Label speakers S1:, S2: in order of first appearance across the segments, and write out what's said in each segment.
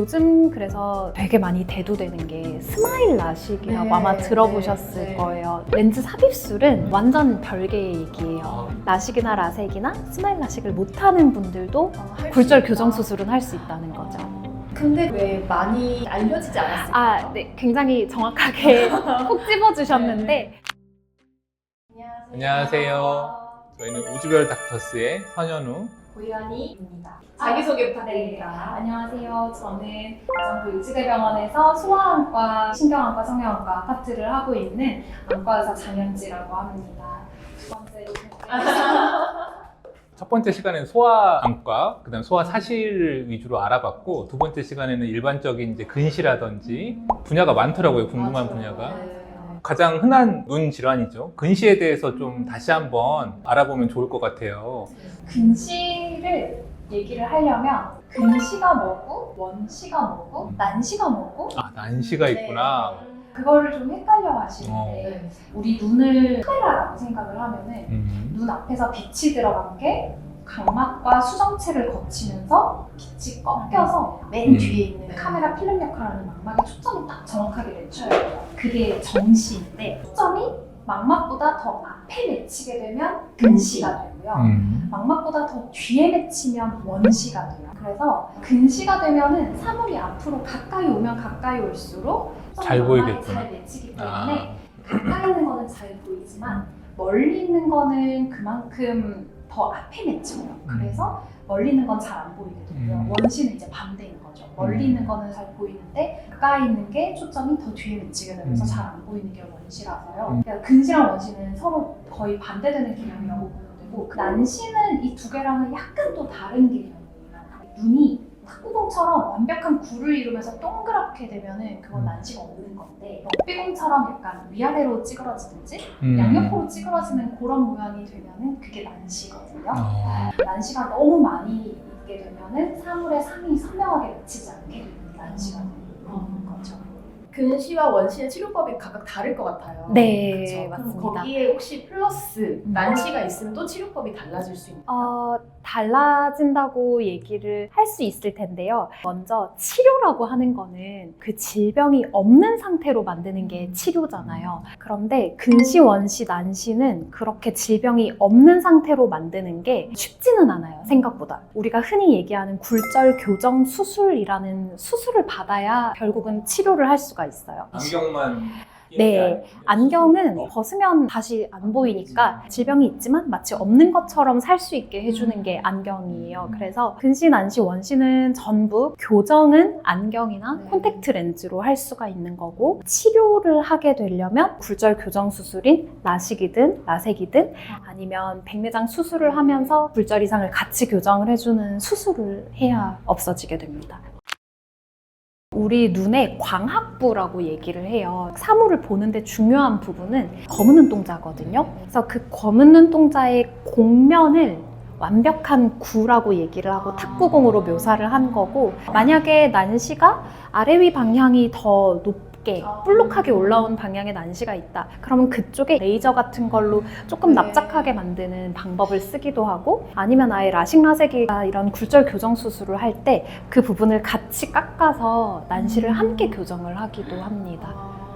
S1: 요즘 그래서 되게 많이 대두되는 게 스마일 라식이라고
S2: 네,
S1: 아마 들어보셨을
S2: 네, 네.
S1: 거예요. 렌즈 삽입술은 완전 별개의 얘기예요.
S3: 아,
S1: 라식이나 라섹이나 스마일 라식을 못하는 분들도
S2: 어, 할수
S1: 굴절. 교정 수술은 할 수 있다는 거죠.
S2: 근데 왜 많이 알려지지 않았을까?
S1: 아, 네, 굉장히 정확하게 콕 집어주셨는데
S3: 안녕하세요. 저희는 우주별 닥터스의 선현우.
S2: 고현이입니다. 자기소개
S1: 네,
S2: 부탁드립니다.
S1: 안녕하세요. 저는 가정부 유지대병원에서 소아안과, 신경안과, 성형안과 파트를 하고 있는 안과의사 장현지라고 합니다. 두 번째로
S3: 첫 번째 시간에는 소아안과, 그다음 소아 사실 위주로 알아봤고 두 번째 시간에는 일반적인 이제 근시라든지 분야가 많더라고요. 궁금한
S2: 맞아요.
S3: 분야가.
S2: 네.
S3: 가장 흔한 눈 질환이죠. 근시에 대해서 좀 다시 한번 알아보면 좋을 것 같아요.
S1: 근시를 얘기를 하려면 근시가 뭐고 원시가 뭐고 난시가 뭐고
S3: 아 난시가 있구나.
S1: 그거를 좀 헷갈려 하시는데
S2: 네.
S1: 우리 눈을 카메라라고 생각을 하면은
S3: 음.
S1: 눈 앞에서 빛이 들어간 게 각막과 수정체를 거치면서 빛이 꺾여서 맨
S3: 음.
S1: 뒤에 있는 카메라 필름 역할하는 망막에 초점이 딱 정확하게 맺혀야 돼요. 그게 정시인데 초점이 망막보다 더 앞에 맺히게 되면 근시가 되고요.
S3: 음.
S1: 망막보다 더 뒤에 맺히면 원시가 돼요. 그래서 근시가 되면은 사물이 앞으로 가까이 오면 가까이 올수록
S3: 잘 보이겠구나.
S1: 잘 맺히기 때문에
S3: 아.
S1: 가까이 있는 거는 잘 보이지만 멀리 있는 거는 그만큼 더 앞에 맺혀요. 그래서 멀리 있는 건 잘 안 보이게 되고요.
S3: 음.
S1: 원시는 이제 반대인 거죠. 멀리
S3: 음.
S1: 있는 거는 잘 보이는데 가까이 있는 게 초점이 더 뒤에 맺히게 되면서
S3: 음.
S1: 잘 안 보이는 게 원시라서요.
S3: 음.
S1: 그러니까 근시랑 원시는 서로 거의 반대되는 개념이라고 보면 되고 그 난시는 이 두 개랑은 약간 또 다른 개념이에요. 눈이 탁구공처럼 완벽한 굴을 이루면서 동그랗게 되면은 그건
S3: 음.
S1: 난시가 없는 건데 럭비공처럼 약간 위아래로 찌그러지든지
S3: 음.
S1: 양옆으로 찌그러지는 그런 모양이 되면은 그게 난시거든요.
S3: 어.
S1: 난시가 너무 많이 있게 되면은 사물의 상이 선명하게 맺히지 않게 난시가 되는 거죠.
S2: 근시와 원시의 치료법이 각각 다를 것 같아요.
S1: 네,
S2: 그쵸? 그럼
S1: 맞습니다.
S2: 거기에 혹시 플러스
S1: 음.
S2: 난시가 있으면 또 치료법이 달라질 수 있나요?
S1: 어, 달라진다고 얘기를 할 수 있을 텐데요. 먼저 치료라고 하는 거는 그 질병이 없는 상태로 만드는 게 치료잖아요. 그런데 근시, 원시, 난시는 그렇게 질병이 없는 상태로 만드는 게 쉽지는 않아요. 생각보다. 우리가 흔히 얘기하는 굴절 교정 수술이라는 수술을 받아야 결국은 치료를 할 수가 있어요.
S3: 안경만
S1: 네, 안경은 벗으면 다시 안 보이니까 질병이 있지만 마치 없는 것처럼 살 수 있게 해주는 게 안경이에요. 그래서 근시, 난시, 원시는 전부 교정은 안경이나
S2: 네.
S1: 콘택트 렌즈로 할 수가 있는 거고 치료를 하게 되려면 굴절 교정 수술인 라식이든 라섹이든 아니면 백내장 수술을 하면서 굴절 이상을 같이 교정을 해주는 수술을 해야 없어지게 됩니다. 우리 눈의 광학부라고 얘기를 해요. 사물을 보는데 중요한 부분은 검은 눈동자거든요. 그래서 그 검은 눈동자의 공면을 완벽한 구라고 얘기를 하고 탁구공으로 묘사를 한 거고 만약에 난시가 아래 위 방향이 더 높 게
S2: 아.
S1: 볼록하게 올라온 방향의 난시가 있다. 그러면 그쪽에 레이저 같은 걸로 조금
S2: 네.
S1: 납작하게 만드는 방법을 쓰기도 하고 아니면 아예 라식 라섹이나 이런 굴절 교정 수술을 할 때 그 부분을 같이 깎아서 난시를 함께 교정을 하기도 합니다.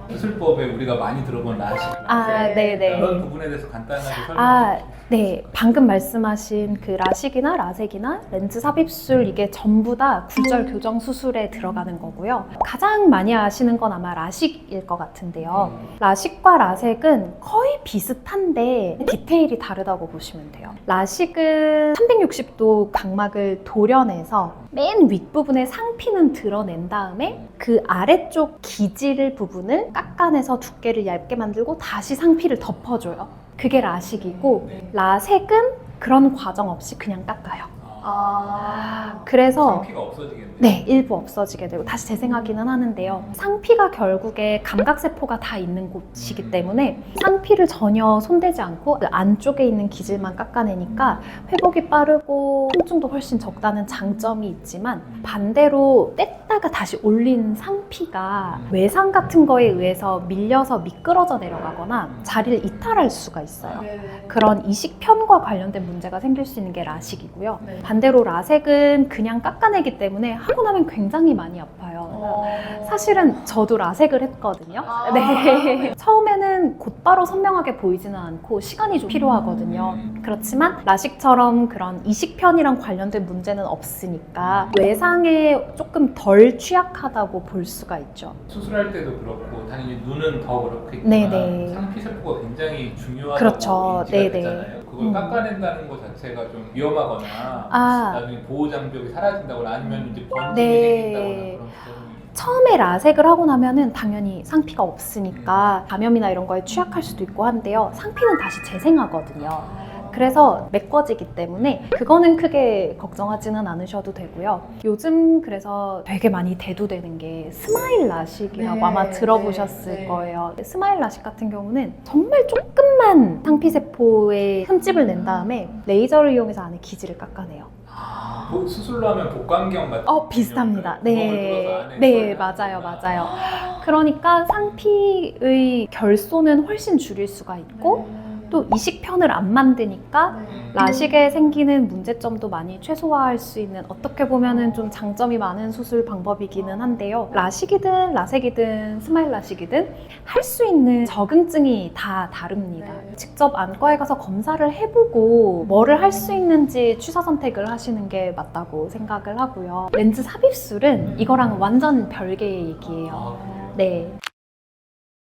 S3: 수술법에 우리가 많이 들어본 라식.
S1: 아,
S2: 네.
S1: 네네.
S3: 이런 부분에 대해서 간단하게 설명해
S1: 아,
S3: 주세요.
S1: 네. 방금 말씀하신 그 라식이나 라섹이나 렌즈 삽입술 이게 전부 다 굴절 교정 수술에 들어가는 거고요. 가장 많이 아시는 건 아마 라식일 것 같은데요. 라식과 라섹은 거의 비슷한데 디테일이 다르다고 보시면 돼요. 라식은 360도 각막을 도려내서 맨 윗부분에 상피는 드러낸 다음에 그 아래쪽 기질 부분을 깎아내서 두께를 얇게 만들고 다시 상피를 덮어줘요. 그게 라식이고
S3: 네.
S1: 라섹은 그런 과정 없이 그냥 깎아요.
S2: 아,
S1: 그래서
S3: 상피가 없어지겠네요.
S1: 네, 일부 없어지게 되고 다시 재생하기는 하는데요. 상피가 결국에 감각세포가 다 있는 곳이기 때문에 상피를 전혀 손대지 않고 그 안쪽에 있는 기질만 깎아내니까 회복이 빠르고 통증도 훨씬 적다는 장점이 있지만 반대로 뗐다가 다시 올린 상피가 외상 같은 거에 의해서 밀려서 미끄러져 내려가거나 자리를 이탈할 수가 있어요.
S2: 네.
S1: 그런 이식편과 관련된 문제가 생길 수 있는 게 라식이고요.
S2: 네.
S1: 반대로 라섹은 그냥 깎아내기 때문에 하고 나면 굉장히 많이 아파요.
S2: 어.
S1: 사실은 저도 라섹을 했거든요.
S2: 아.
S1: 네. 처음 에는 곧바로 선명하게 보이지는 않고 시간이 좀 필요하거든요.
S3: 음.
S1: 그렇지만 라식처럼 그런 이식편이랑 관련된 문제는 없으니까 외상에 조금 덜 취약하다고 볼 수가 있죠.
S3: 수술할 때도 그렇고 당연히 눈은 더 그렇겠지만
S1: 네네.
S3: 상피세포가 굉장히 중요하다고
S1: 그렇죠.
S3: 인지가
S1: 네네.
S3: 되잖아요. 그걸
S1: 음.
S3: 깎아낸다는 것 자체가 좀 위험하거나
S1: 아.
S3: 나중에 보호 장벽이 사라진다거나 아니면 이제 번짐이
S1: 네.
S3: 생긴다거나 그런
S1: 처음에 라섹을 하고 나면은 당연히 상피가 없으니까 감염이나 이런 거에 취약할 수도 있고 한데요. 상피는 다시 재생하거든요. 그래서 메꿔지기 때문에 그거는 크게 걱정하지는 않으셔도 되고요. 요즘 그래서 되게 많이 대두되는 게 스마일 라식이라고
S2: 네,
S1: 아마 들어보셨을
S2: 네, 네.
S1: 거예요. 스마일 라식 같은 경우는 정말 조금만 상피세포에 흠집을 낸 다음에 레이저를 이용해서 안에 기지를 깎아내요.
S3: 아, 뭐 수술로 하면 복강경 같은
S1: 어, 비슷합니다. 네. 네, 맞아요. 맞아요. 그러니까 상피의 결손은 훨씬 줄일 수가 있고
S2: 네.
S1: 또 이식편을 안 만드니까
S3: 음.
S1: 라식에 생기는 문제점도 많이 최소화할 수 있는 어떻게 보면은 좀 장점이 많은 수술 방법이기는 한데요. 라식이든 라섹이든 스마일 라식이든 할 수 있는 적응증이 다 다릅니다.
S2: 네.
S1: 직접 안과에 가서 검사를 해보고 뭐를 할 수 있는지 취사 선택을 하시는 게 맞다고 생각을 하고요. 렌즈 삽입술은 이거랑 완전 별개의 얘기예요.
S3: 아,
S1: 네.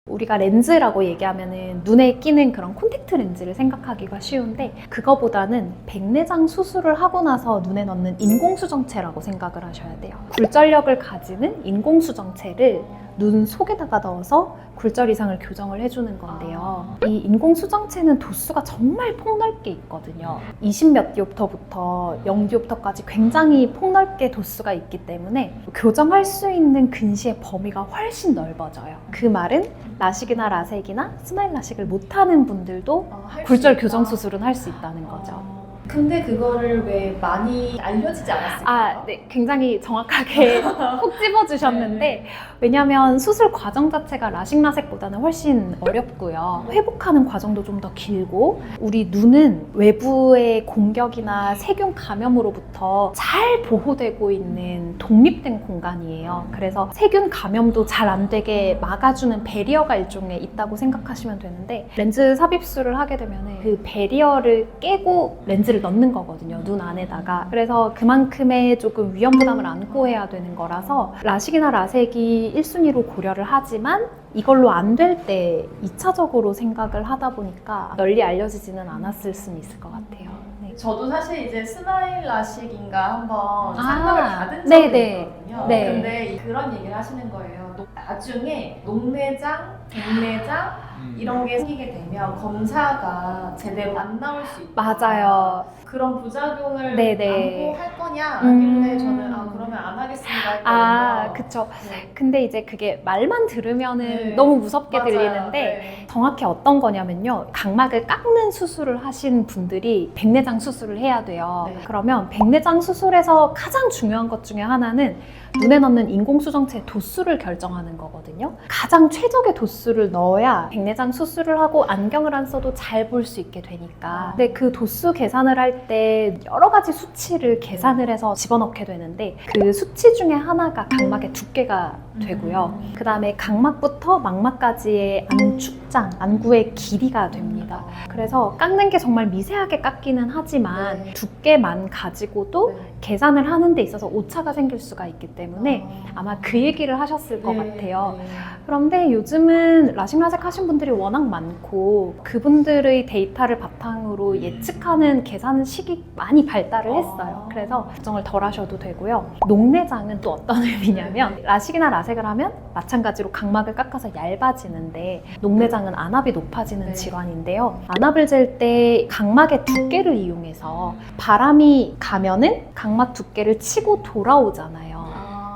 S1: 우리가 렌즈라고 얘기하면은 눈에 끼는 그런 콘택트 렌즈를 생각하기가 쉬운데 그거보다는 백내장 수술을 하고 나서 눈에 넣는 인공수정체라고 생각을 하셔야 돼요. 굴절력을 가지는 인공수정체를 눈 속에다가 넣어서 굴절 이상을 교정을 해주는 건데요. 이 인공 수정체는 도수가 정말 폭넓게 있거든요. 20몇 디옵터부터 0디옵터까지 굉장히 폭넓게 도수가 있기 때문에 교정할 수 있는 근시의 범위가 훨씬 넓어져요. 그 말은 라식이나 라섹이나 스마일 라식을 못하는 분들도
S2: 어, 할수
S1: 굴절. 교정 수술은 할 수 있다는 거죠.
S2: 어. 근데 그거를 왜 많이 알려지지 않았을까요?
S1: 아, 네, 굉장히 정확하게 콕 집어주셨는데 왜냐하면 수술 과정 자체가 라식 라섹보다는 훨씬 어렵고요. 회복하는 과정도 좀 더 길고 우리 눈은 외부의 공격이나 세균 감염으로부터 잘 보호되고 있는 독립된 공간이에요. 그래서 세균 감염도 잘 안 되게 막아주는 베리어가 일종의 있다고 생각하시면 되는데 렌즈 삽입술을 하게 되면 그 베리어를 깨고 렌즈를 넣는 거거든요. 눈 안에다가. 그래서 그만큼의 조금 위험 부담을 안고 해야 되는 거라서 라식이나 라섹이 1순위로 고려를 하지만 이걸로 안 될 때 2차적으로 생각을 하다 보니까 널리 알려지지는 않았을 수는 있을 것 같아요. 네.
S2: 저도 사실 이제 스마일 라식인가 한번
S1: 아,
S2: 상담을 받은 적이
S1: 네네.
S2: 있거든요.
S1: 네.
S2: 근데 이- 그런 얘기를 하시는 거예요. 노- 나중에 녹내장, 백내장
S3: 음.
S2: 이런 게 생기게 되면 검사가 제대로 안 나올 수 있다.
S1: 맞아요.
S2: 그런 부작용을
S1: 네네.
S2: 안고 할 거냐
S1: 음.
S2: 하길래 저는 아 그러면 안 하겠습니다 했거든요.
S1: 아, 그쵸.
S2: 네.
S1: 근데 이제 그게 말만 들으면은
S2: 네.
S1: 너무 무섭게
S2: 맞아요.
S1: 들리는데
S2: 네.
S1: 정확히 어떤 거냐면요. 각막을 깎는 수술을 하신 분들이 백내장 수술을 해야 돼요.
S2: 네.
S1: 그러면 백내장 수술에서 가장 중요한 것 중에 하나는 눈에 넣는 인공수정체 도수를 결정하는 거거든요. 가장 최적의 도수를 넣어야 백내장 수술을 하고 안경을 안 써도 잘 볼 수 있게 되니까. 근데 그 도수 계산을 할때 여러 가지 수치를 계산을 해서 집어넣게 되는데 그 수치 중에 하나가 각막의 두께가 되고요.
S2: 음.
S1: 그 다음에 각막부터 망막까지의 안축장, 안구의 길이가 됩니다. 그래서 깎는 게 정말 미세하게 깎기는 하지만
S2: 네.
S1: 두께만 가지고도
S2: 네.
S1: 계산을 하는 데 있어서 오차가 생길 수가 있기 때문에
S2: 어.
S1: 아마 그 얘기를 하셨을 것
S2: 네,
S1: 같아요.
S2: 네.
S1: 그런데 요즘은 라식 라섹 하신 분들이 워낙 많고 그분들의 데이터를 바탕으로 예측하는 계산식이 많이 발달을 했어요.
S2: 아.
S1: 그래서 걱정을 덜 하셔도 되고요. 녹내장은 또 어떤 의미냐면 라식이나 라섹을 하면 마찬가지로 각막을 깎아서 얇아지는데 녹내장은 안압이 높아지는
S2: 네.
S1: 질환인데요. 안압을 잴 때 각막의 두께를 이용해서 바람이 가면은 각막 두께를 치고 돌아오잖아요.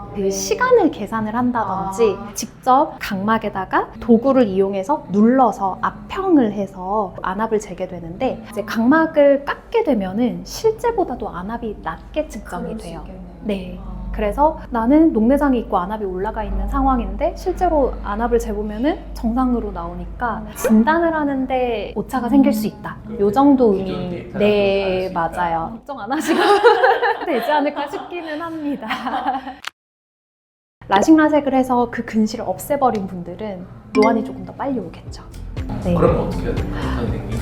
S2: 아,
S1: 그
S2: 네.
S1: 시간을 계산을 한다든지
S2: 아.
S1: 직접 각막에다가 도구를 이용해서 눌러서 압평을 해서 안압을 재게 되는데 이제 각막을 깎게 되면은 실제보다도 안압이 낮게 측정이 돼요.
S2: 네. 아.
S1: 그래서 나는 녹내장이 있고 안압이 올라가 있는 상황인데 실제로 안압을 재보면은 정상으로 나오니까 진단을 하는데 오차가 생길 수 있다. 요 정도 의미. 네. 맞아요. 걱정 안 하시고 되지 않을까 싶기는 합니다. 라식 라섹을 해서 그 근시를 없애버린 분들은 노안이 조금 더 빨리 오겠죠. 네.
S3: 그럼 어떻게 해야 돼요, 선생님?